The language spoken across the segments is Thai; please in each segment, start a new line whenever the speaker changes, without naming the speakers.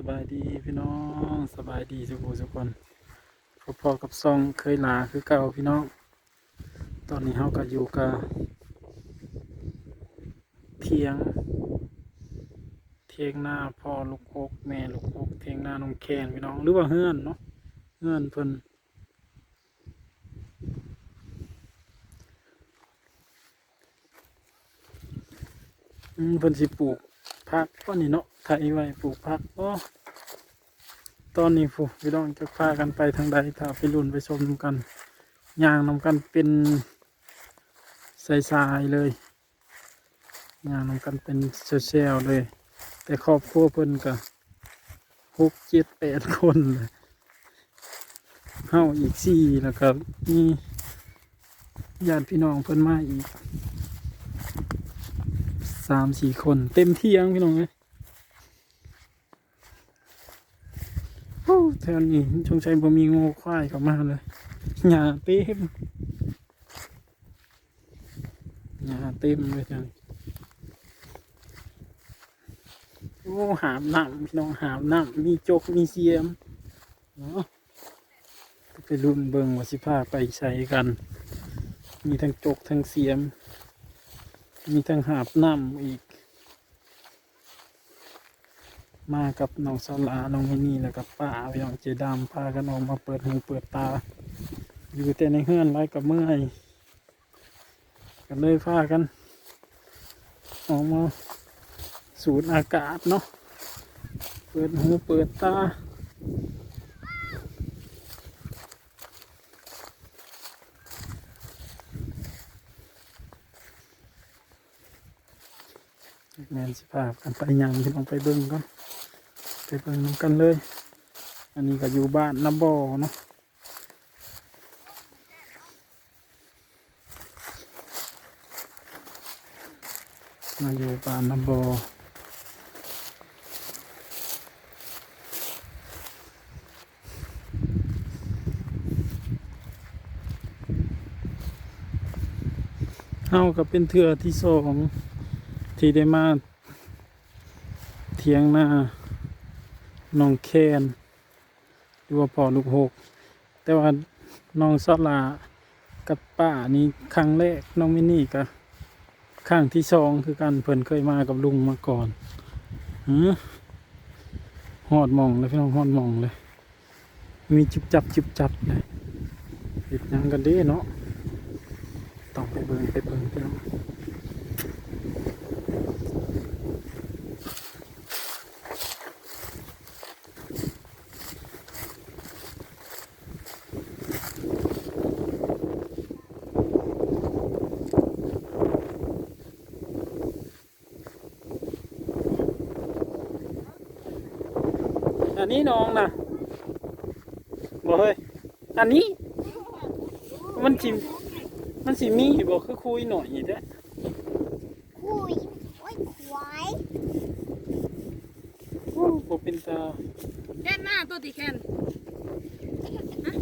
สบายดีพี่น้องสบายดีทุกคนทุกคนพอๆกับซองเคยลาคือเก่าพี่น้อง ตอนนี้เฮาก็อยู่กับเทียง เทียงหน้าพ่อลูกโคกแม่ลูกโคกเทียงหน้าน้องแคนพี่น้องหรือว่าเฮือนเนาะเฮือนเพิ่นเพิ่นสิปลูก ผักว่านี่เนาะไถไว้ปลูกผักโอ้ตอนนี้ฟูพี่น้องจะพากันไปทางใดถ้าไปรุ่นไปชมกันยางนำกันเป็นสายๆเลยยางนำกันเป็นเซลๆเลย แต่ครอบครัวเพิ่นก็หกเจ็ดแปดคนเลยเฮาอีกสี่แล้วก็มีญาติพี่น้องเพิ่นมาอีก สามสี่คนเต็มเที่ยงพี่น้องเลยโอ้แถวนี้ชงชัยบ่มีงูควายเข้ามาเลยหญ้าเต็มหญ้าเต็มเลยจังโอ้หามน้ำพี่น้องหามน้ำมีจกมีเสียมเนาะไปรุ่นเบิงว่าสิพาไปใช้กัน มีทั้งจกทั้งเสียม มีทั้งหาบน้ำอีก มากับน้องสลาน้องมินี่แล้วกับป้าพี่น้องเจดามพากันออกมาเปิดหูเปิดตา อยู่แต่ในเฮือนไรกับเมื่อยกันเลยพากันออกมาสูดอากาศเนาะเปิดหูเปิดตา แมนสิภาพกันไปยังที่ลองไปเบิ่งก่อนไปเบิ่งกันเลย อันนี้ก็อยู่บ้านน้ำบ่อเนาะมาอยู่บ้านน้ำบ่อเฮาก็เป็นเถื่อที่สอง ที่ได้มาเทียงหน้าน้องแคนหรือว่าพ่อลูกหก แต่ว่าน้องซอลากับป้านี่ครั้งแรกน้องมินี่ก็ครั้งที่สองคือกันเพิ่นเคยมากับลุงมาก่อนหือหอดมองเลยพี่น้องหอดมองเลย มีจิบจับจิบจับเลยเห็ดยังกันด้เนาะต้องไปเบิ่งไปเบิ่งพี่น้อง อันนี้น้องนะบอกเฮ้ยอันนี้ มันจิมันสิมีบอกคือคุยหน่อยเด้อ
คุยโอ้ยควาย
โอ้บ่เป็นตา
แค่หน้าตัวตีแคนฮะ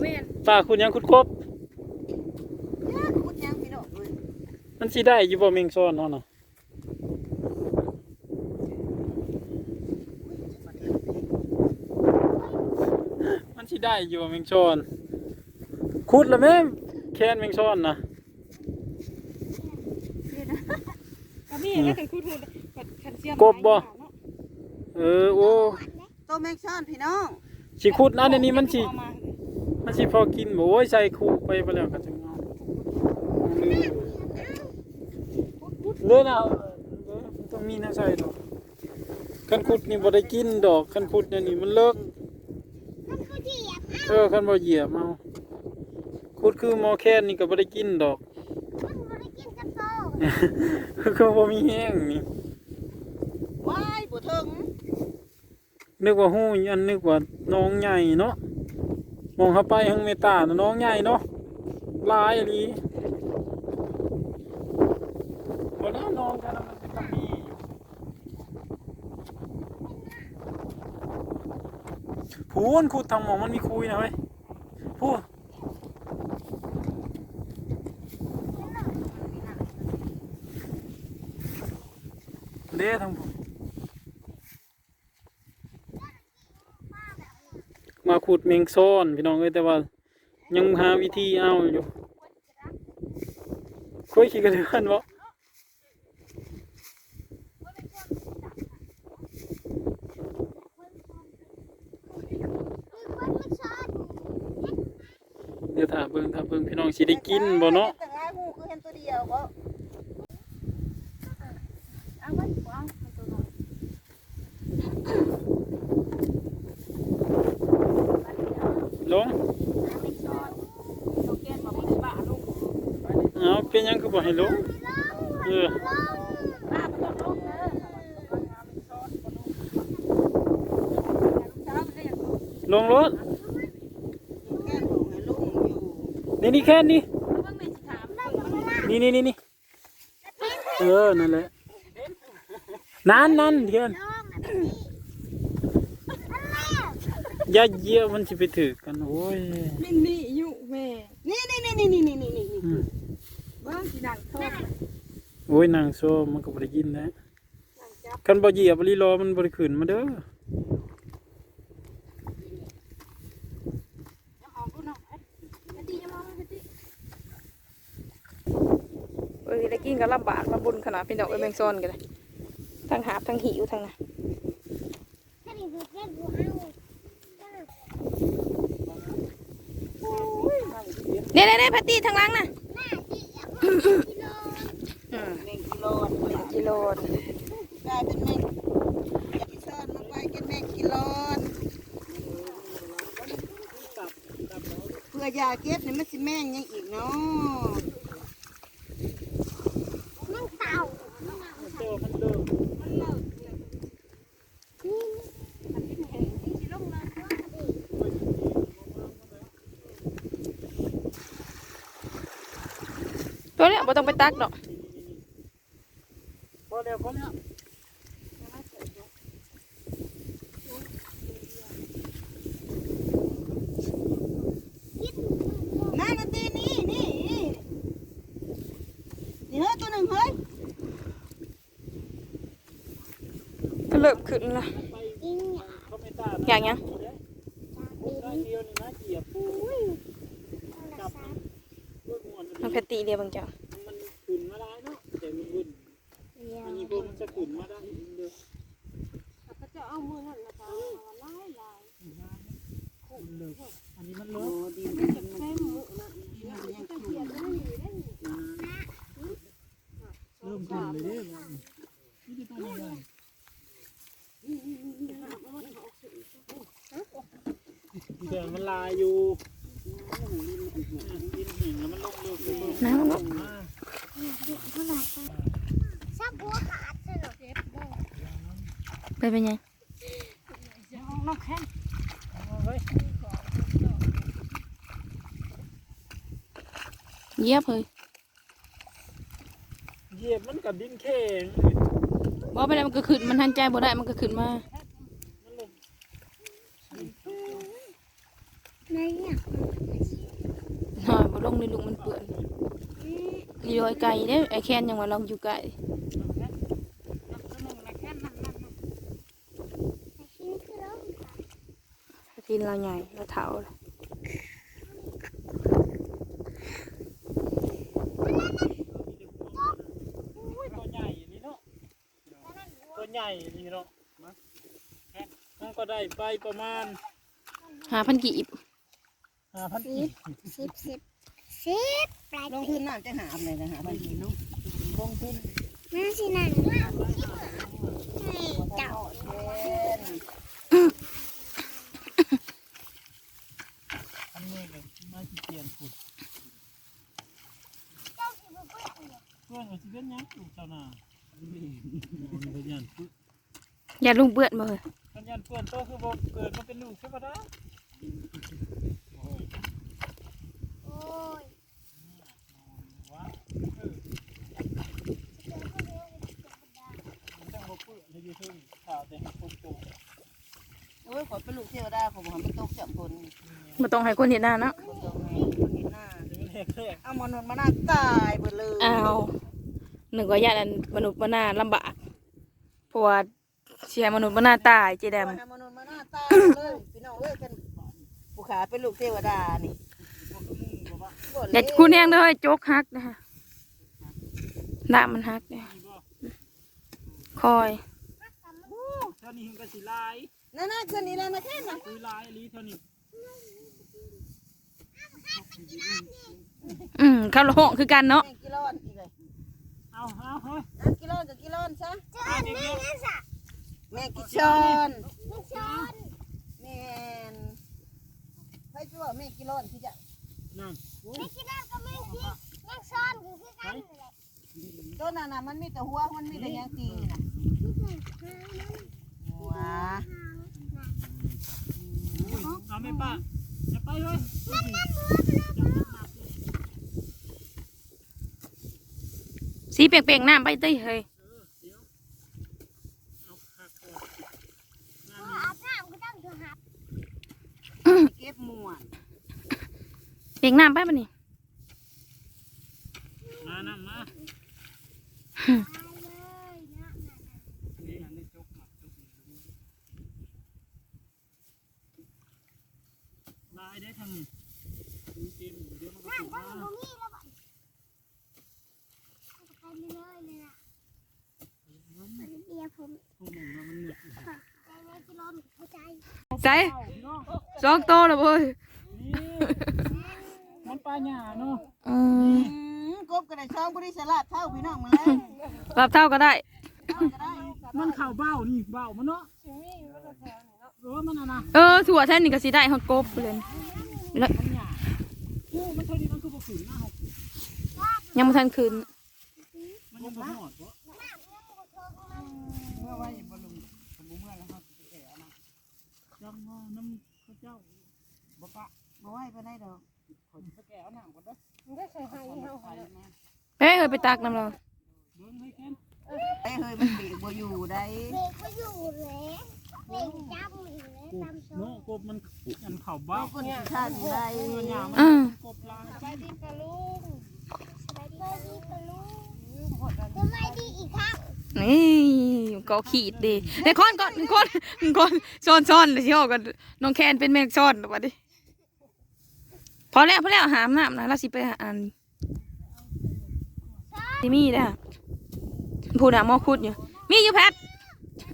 เวน
ตาคุณยังคุณกบ
เลิกคุดยังพี่น้องเลย
มันสิได้อยู่บ่เมงซ้อนเนาะน่ะมันสิ ได้อยู่บ่เมงซ้อนขุดแล้วแม่แคนเมงซ้อนนะ
กระบี่แล้วกันคูดหูขันเสียม
กบบ่เออโอ้
ตัวแมงซ่อนพี่น้อง
สิขุดนะเดี๋ยวนี้มันสิ
เอามา
มันสิพอกินบ่โอ้ยใส่คุไปไปแล้วก็จังเอาเลยนะเออมันต้องมีนะใส่ดอกคันขุดนี่บ่ได้กินดอกคันขุดเนี่ยนี่มันเลิก
มันก็เหยียบ
เออคันบ่เหยียบเอาขุดคือหมอแคนนี่ก็บ่ได้กินดอก
มันไม่ได้กินกระโต
คือบ่มีแห้งนี่
ว้ายบ่ถึง
นึกว่าฮู้อันนึกว่าน้องใหญ่เนาะมองเข้าไปทางเมตาน่ะน้องใหญ่เนาะหลายอีหลี พูนขุดทางมองมันมีคุยนะเว้ยพูดเด้ทางผมมาขุดเมงซ้อนพี่น้องเอ้ยแต่ว่า ยังหาวิธีเอาอยู่คุยขี้กระเดือนบ่ เดี๋ยวถ้าเบิ่งถ้าเบิ่งพี่น้องสิได้กินบ่เนาะ
แต่ง่ายหูคือเห็นตัวเดียวก็
เอาไว้วางมันตัวน้อย
ลง
ตัวเป็นบ้าลูก
เอาเป็นยังคือบ่ให้ลงเออ
ลง
รถ
แค่บอกให้ลุงอยู่
นี่นี่แค่นี้
เบิ่งแม่สิถามเบิ่งมัน
นี่นี่นี่นี่เออนั่นแหละนั่นนั่นเทียน
น้องอะพี่อะไรอะ
อย่าเหยียบมันสิไปถือกันโอ้ย
มินนี่อยู่แม่
นี่นี่นี่นี่นี่นี่นี่นี่
อืม
เบิ่งสิดังโทษ
โอ้ยนางโซมันก็บ่ได้ยินนะคันบ่เหยียบลีรอมันบ่ได้ขึ้นมาเด้อ
เออได้กินก็ลำบากลำบุญขนาดพี่น้องเอ้ยแมงซอนกันเลยทั้งหาบทั้งหิวทั้งน่ะ
เนี่
ยเนี่ยเนี่ยพัตตี้ทางหล่างน่ะ
หน้าที่อยากกิโล
อืม
หนึ่งกิโล
หนึ่งกิโลา
ยเป็นแมงอยากกิซ่อนไปกินแมงกิโลเพื่อยาเก็บเนี่ยมันสิแม่งยังอีกเนาะ
นั่งเต่า
โซมันเลิก
ตัวเนี้ยบ่ต้องไปตักดอก
พอแล้วพอแล้ว
นั่นนาทีนี่นี่นี่เฮ้ยตัวหนึ่งเฮ้ย
ก็เริ่มขึ้นละ
อิงอ่า
ไม่ตา
อย่างเงี้ย
ได้เดียวนี่นะเหยียบปู
จับ
ด้วยมวน
น้องแพตตี้ เดียวบางจัง
มันขึ้นมาได้เนาะแต่มันวุ่น
เดียว
อันนี้พวกมันจะขึ้นมาได้เด้อ
ก็จะเอามือนั่นละค่ะลายลาย
มันเลิกอันนี้มันเลิ
โอ้
ก
ดีมันยังมันยังอยู่
เริ่มขึ้นเลยเด้อนี่จะต้องยังไงเดี๋ยวมันลายอยู่ดินหินแล้วมันลงเร็วขึ้น
น้ำ
ลงมา
ชอบบัวขาดสนุกเจ็บบ่
ไปเป็นยัง
น้องแค่
เอาเฮ้ย
เยียบเลย
เหยียบมันกับดินแข็ง
บ่ไปได้มันก็ขึ้นมันทันใจบ่ได้มันก็ขึ้นมา
มันลง
ในเนี่ย
หน่อยบ่ลงในลุงมันเปื้อนอีลอยไก่เด้อไอ้แค้นยังว่าลองอยู่ไก่
ชิ้นคือร้อง
ทีนเราใหญ่เราเฒ่าเลย
ตัวใหญ่นี่เนาะตัวใหญ่นี่เนาะมามันก็ได้ไปประมาณ
หาพันกีบ
ห้าพัน
สิบสิบสิบสิบปลาย
ลง
ปี
ทุนน่าจะหาอะไรนะหาไปกินลูกลงทุน
นั่นสินั่นให้เจ้า
อันนี้เลยมาที่เปลี่ยนขุดเพื่อนว่าสิ เป็นหยังอยู่เจ้าหน้ามันก็ยันปึ๊
อย่าลุงเปื้อนบ่เฮ้ย
มันยันเพื่อนโตคือบ่เกิดมาเป็นลูกใช่ปะนะโอ้ย
โอ้ย
ว้าเออมันต้องบ่เปื้อนเลยอยู่ซึ่งข่าวแต่ให้ปุ๊บโต
โอ้ยขอเป็นลูกเทวดาขอบอกให้มันตกจับคน
บ่ต้องให้คนเห็นหน้าเนาะ
คนตรงให้คนเห็นหน้า
เดี๋ยวมันแหกแหก
เอามานอนมาหน้าตายหมดเลย
อ้าว นึกว่าญาติอันมนุษย์บ่น่าลำบากเพราะว่าเสียมนุษย์บ่น่าตายเจแดม
เอามานอนมาหน้าตายเลยพี่น้องเอ้ยกันขาเป็นลูกเทวดานี่บ่
เด็ดคุณแห้งเลยโจกฮักนะคะดามันฮักเนี่ยคอย
เท่านี้มันก็สิลาย
นั่นน่ะคืนนี้แล้วนะแค่น่ะ
คุยลายอีหลีเท่านี้
อืมข้าวละห้องคือกันเนาะ
แม่งกิโลอนอีกเลย
เอาเอาเฮ้ย
อะกิโลอนกับกิโลซะ
เอาเด็กเดียว
แม่กิชอน
ไม่ชอน
แม่นให้ชั่วแม่งกิโลอนที่จะ
นั่น
ไม่คิดได้ก็ไม่คิดยังชอนอยู่คือกันเลย
ต้นน่ะน่ะมันมีแต่หัวมันมีแต่ยังตีน่ะหัว
เอาไม่ป้าอย่าไปเลย
สีเปลี่ยงๆน้ำไปเต้ยเฮ้ย
เอาคักก่อน
อาบน้ำก็ต้องถูหับ
เก็บหมวน
เปลี่ยงน้ำไปปะนี่
มานั่นมา
เลยนะ
นี่อันนี้จกมาจกลายได้ทางนี้ดูเต็มเดี๋ยวมันก็
น้ำ
ติด
ก็
มา
มีมีแล้วบ่ไปเลยเลยนะมันเบียร์ผม
พวกมึงว่ามันเหนื่อย
ใจในกิโลมันเข้าใจ
ใส่สองโตแล้วเว้ย
นี่มันปลาหยาเนาะ
อืม
อืมกบก็ได้ช่องบริสลาดเท่าพี่น้องมาแล้ว
รับเท่าก็ได้
ก็ได้
มันเข่าเบ้านี่เบ้ามันเนาะเออมันน่ะนะ
เออถั่วแท่นนี่ก็สิได้ฮอดกบเลยแล้ว
มันหยาโอ้มันเท่านี้มันคือบ่ขืนนะเฮา
ยังบ่ทันคืน
มันยังบ่หอดบ่
เมื่อไว้บลุงสมบูเมื่อแล้วครับแก่นะ
จังว่าน้ำข้าวเจ้าบ่ ปะ
มาไว้ไปได้ดอก
ขอสิไปแก้เอาน้ำก่อนเด้อ
เอ้ยเฮ้ยไปตักน้ำเรา
เบิ่งให้แค่น
ไอ้เฮ้ยมันเบรกบ่อยู่ได้
เบรกก็อยู่เลยเบรกจับอยู่เลย
กบ
ตามโซ่
เนาะกบมันอันเข่า
บา
เบ้าง
คนที่ท่านได้
มันหยามัน
อืม
กบลาย
สบายดีปะลุงสบายดีปะลุงสบายดีอีกครั้ง
นี่ก็ขีดดีเดี๋ยวคอนก่อนคอนคอนซ้อนซ้อนเลยที่ออกกันน้องแคนเป็นแมงซ้อนหรือวะดิ พอแล้วพอแล้วหามน้ำนะเราสิไปหาอันที่มีเด้อพูดอะหมอคุดอยู่ มีอยู่แพท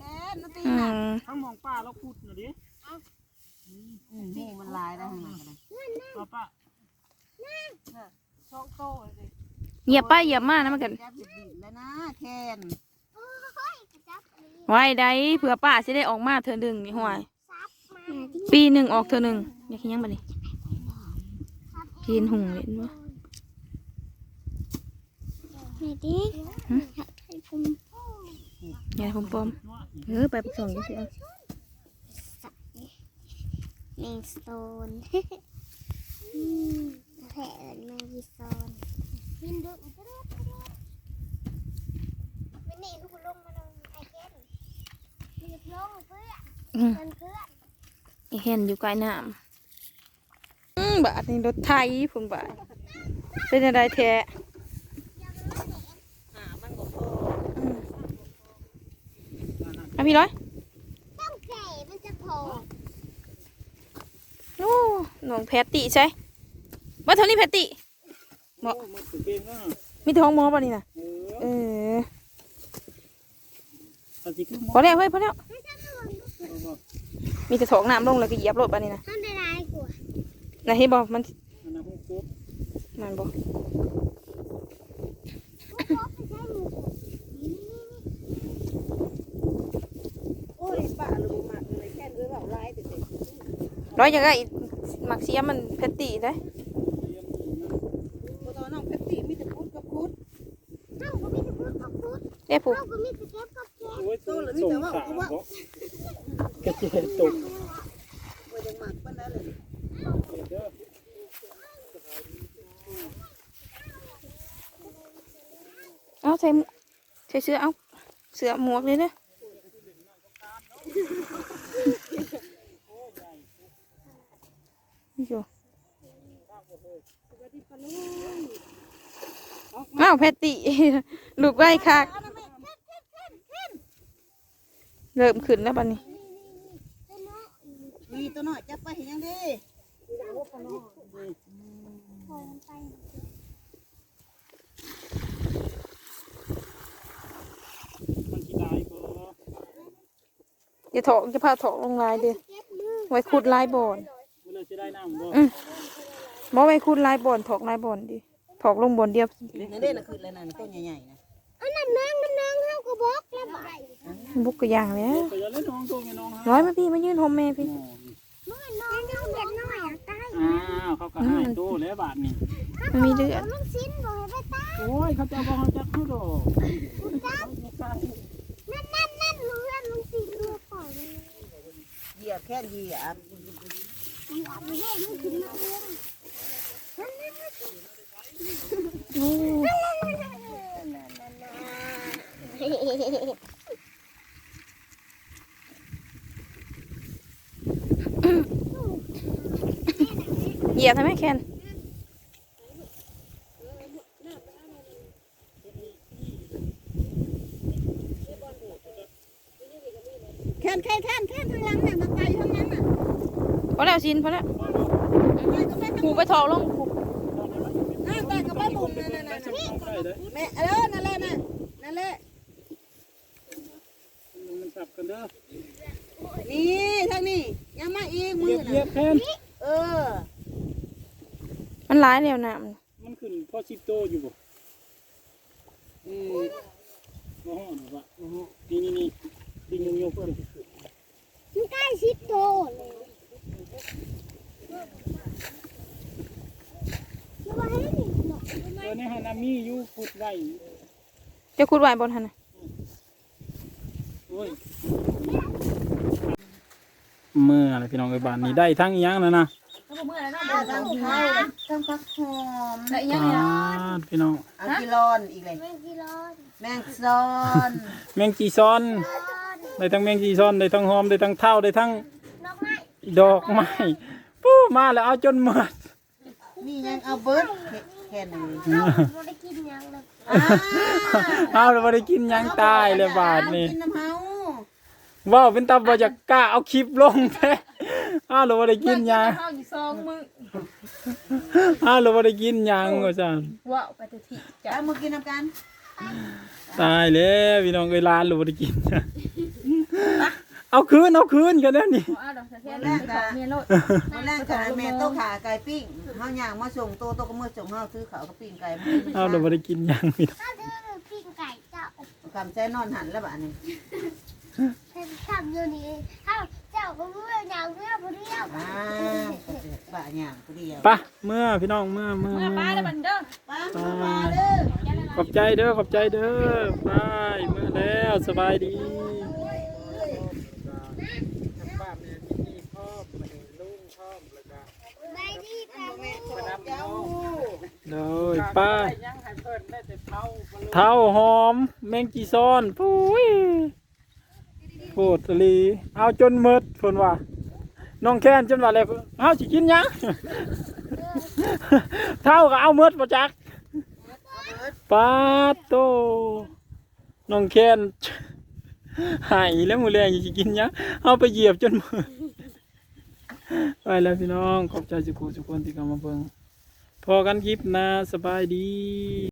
แอนนาตี
อื
น่ะ
ม
ทั้งมองป้าแล้วพูดน่ะดิ
อืมนี่มันลายได้ข้างหลังกันเลย
เอาป้า
ช่องโตเลย
เหยียบไปเหยียบมานะมันกัน
จับดิบๆแล้วนะแคน
โอ้ยกระจับเลย
ไว้ได้เผื่อป้าสิได้ออกมาเธอหนึ่งนี่ห่วย
ซับมาที่
ปีหนึ่งออกเธอหนึ่งอยากเห็นยังบ่นี่ กินหุงเล่นบ่
แม่ดิให้ผม
อย่าผมปลอมเออไปผสมกันสิเอา
แมงสโตนอืมแผลแมงวีซอนบินดุกดุกดุกไม่นี่ลูกลงมาลงไอเกนมีลงเพื่อ
อืม
เพื่อนเพื่อน
อีเห็นอยู่ใกล้น้ำอืม บาทนี่รถไทยพุ่นบาทเป็นอะไรแท้
หามันก็พอ
อืมอะพี่ร้อย
ต้องแก่มันจะโผล่
โอ้น้องแพตติใช่บ่เท่านี้แพตติ
โอ้มันถึงเป็นแล้วน่ะ
มีท้องหมอป่ะนี่นะ
เออ
เออ
ตอนสิคือหม
พอแล้วเฮ้ยพอแล้ว
เอาบ่
มีแต่ท้องน้ำลงแล้วก็เหยียบรถป่ะนี่นะ
ทำได้ไรกู
นะเห็นบอกมัน
อันนั้นฮู้กบ
มันบอก
โอ้ยป้าลูกมากเลยแค่เอื้อเอาลายแต่เด็ก
ร้อยอย่างไรหมักเสียมันแพตติได้
พอตอนน้องเพชรตีมีแต่พุดกับพุด
เอ้าก็มีแต่พูดกับพูด
เด้ผูก
เอ้าก็มีแต่เก็บกับเก็บ
โอ้ยตัวส่งขาบ่กระเจิดตก
ว่ายังหมักมันได้เลย
เด้อ
เอาใส่หมวกใส่เสื้อเอาเสื้อหมวกเลยเนี่อยู่อ้าวแพตติลูกไว้คักเริ่มขึ้นแล้วบัดนี้
มีตัวหน้อยจับไปเห็นยังดี
ปล่อยมันไป
มันสิได้บ่
อย่าถอกจะพาถอกลงลายเด้อ
เจ็บมือ
ไว้ขุดลายบ่อน
เวลาสิได้น้ำบ่
อืมบ่ไว้ขุดลายบ่อนถอกลายบ่อนดิถอกลงบ่อนเดียว
นั่นเด้น่ะคืออะไรนั่นต้นใหญ่ๆนะ
อันนั้นน้องมันน้องเฮาก็บอกแล้วบ่
บุกกระย่างแล้ว
ก็อย่าเล่นน้องตัวแม่น้องฮะ
ร้อยมาพี่มายืนหอมแม่พี่
มันน้องเฮาเด็กน้อยอะตาย
อ้าวเขาก็ให้ตู้แล้วบาทนี่
มันมีเลือด
มันสิ้นบ่ให้ไปตาย
โอ้ยเขาจะบอกเขาจะเข้าดอก
นั่นนั่นนั่นเพื่อนมันสิ้นดูเปล่าเลย
เห ยียบแค่เหยียบ
เห
ยียบทำไมแคน
แค่นแค่นแค่นแค่นทางหลังน่ะมาไกลทางนั้นน่ะ
พอแล้ว ชินพอล้ว
ไปก็ไปทาง
ลงผู
อ้าวไปก็ไปบุ่มนั่นน่ะน่ะ
ได้เด้อ
แม่เออนั่นแหละน่ะนั่นแหละ
มันสับกันเด้อ
นี่ทางนี้ยังมาอีกมือย
บเยีย
น่ะ
บแค่น
เออ
มันร้ายแล้วน้
มันขึ้นพอสิโตอยู่บ่อืมบ่ฮ้องบ่นี่นี่นี่ดิงยงยงเพิ่น
มันใกล้ชิโตเลย แล้วว่าให้นี่เนาะ
เออในหานามีอยู่ขุดไว้ำ
จะขุดไว้บนหันน่ะ
โอ้ยเมื่ออะไรพี่น้องไอ้บ้านนี้ได้ทั้งอีหยังแล้วนะ
ทางเข้าทางฟักหอม
แล้วอีกอ
อ่า
ยังไง
พี่น้อง
เอากิลอนอีกเลย
แม่งกี่ร้อน
แมงซอน
แมงจีซอนได้ทั้งแมงจีซอนได้ทั้งหอมได้ทั้งเท่าได้ทั้ง
ดอกไม้
ดอกไม้ปู้มาแล้วเอาจนหมด
นี่ยังเอาเบิร์ดแค่นั้น
เราได้กินยังเลย
อ้าว
เอาแล้วบ่ได้กินหยังตายเลยบาทนี่
กินน้ำเฮา
ว้าวเป็นตาบ่จะกล้าเอาคลิปลงแท้เอาแล้วบ่ได้กินหยัง
ข้าวอยู่ซองมือ
เอาแล้วบ่ได้กินหยังว่าซั่น
ว้าวไปแต่ที่
จะเอามือกินน้ำกัน
ตายแล้วพี่น้องเอ้ยร้านแล้วบ่ได้กินหยัง เอาคืนเอาคืนกันแล้วนี่
อ้าวดอกสะเทียน
แรกกะ
เมียโลด
วันแรกกะแม่โต๊ะขาไก่ปิ้งเฮาย่างมาส่งโต๊ะโต๊ะก็มือส่งเฮาซื้อข้าวกับปิ้งไก่มา
เอาแล้วบ่ได้กินหยังพี่น้อง
ข้าวดื้อปิ้งไก่เจ้า
คำใจนอนหันแล้วบัดนี้
ฉันทำอยู่นี่ข้าวเจ้าก็เมื่อยาวเมื่อผู้เดียว
อ้าวบ่าย่างผู้เดียว
ไปะเมื่อพี่น้องเมื่อเมื่อ
เมื่อป้า
เมื่อ
แล้วมันเด้อ
ป้ามาเด้อ
ขอบใจเด้อขอบใจเด้อไปเมื่อแล้วสบายดี
ไปดีไปดี
เจ้า
เลยไป้าเท้าหอม แมงจีซอนปุ้ยโคตรลีเอาจนหมดเพิ่นว่าน้องแค้นจนว่าแล้วเฮาสิกินหยังเท่าก็เอาหมดบ่จักปาดโตน้องแค้นหายแล้วมื้อแรงสิกินหยังเอาไปเหยียบจนหมด ไปแล้วพี่น้อง ขอบใจสุขุสุกคนที่เข้ามาเบิ่งพอกันคลิปนะสบายดี